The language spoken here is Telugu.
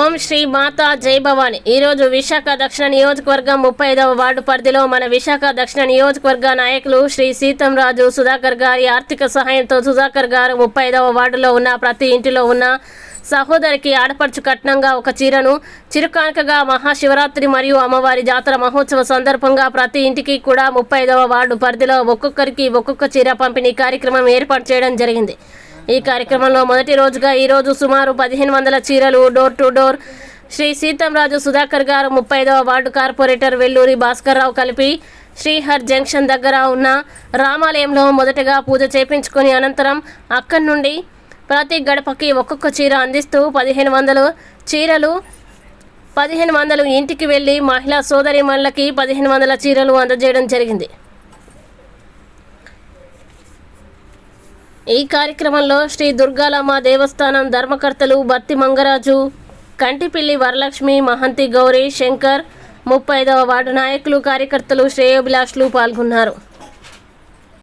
ఓం శ్రీ మాతా జై భవాని. ఈరోజు విశాఖ దక్షిణ నియోజకవర్గం ముప్పై ఐదవ వార్డు పరిధిలో మన విశాఖ దక్షిణ నియోజకవర్గ నాయకులు శ్రీ సీతంరాజు సుధాకర్ గారి ఆర్థిక సహాయంతో సుధాకర్ గారు ముప్పై ఐదవ వార్డులో ఉన్న ప్రతి ఇంటిలో ఉన్న సహోదరికి ఆడపడుచు కట్నంగా ఒక చీరను చిరుకానుకగా మహాశివరాత్రి మరియు అమ్మవారి జాతర మహోత్సవ సందర్భంగా ప్రతి ఇంటికి కూడా ముప్పై ఐదవ వార్డు పరిధిలో ఒక్కొక్కరికి ఒక్కొక్క చీర పంపిణీ కార్యక్రమం ఏర్పాటు చేయడం జరిగింది. ఈ కార్యక్రమంలో మొదటి రోజుగా ఈరోజు సుమారు పదిహేను వందల చీరలు door to door Shri Seetamraju Sudhakar గారు ముప్పై ఐదవ వార్డు కార్పొరేటర్ వెల్లూరి భాస్కర్రావు కలిపి శ్రీహర్ జంక్షన్ దగ్గర ఉన్న రామాలయంలో మొదటగా పూజ చేపించుకుని అనంతరం అక్కడి నుండి ప్రతి గడపకి ఒక్కొక్క చీర అందిస్తూ పదిహేను వందలు చీరలు పదిహేను వందలు ఇంటికి వెళ్ళి మహిళా సోదరిమణులకి పదిహేను వందల చీరలు అందజేయడం జరిగింది. ఈ కార్యక్రమంలో శ్రీ దుర్గాలమ్మ దేవస్థానం ధర్మకర్తలు బత్తి మంగరాజు కంటిపిల్లి వరలక్ష్మి మహంతి గౌరీ శంకర్ ముప్పై ఐదవ వార్డు నాయకులు కార్యకర్తలు శ్రేయోభిలాషులు పాల్గొన్నారు.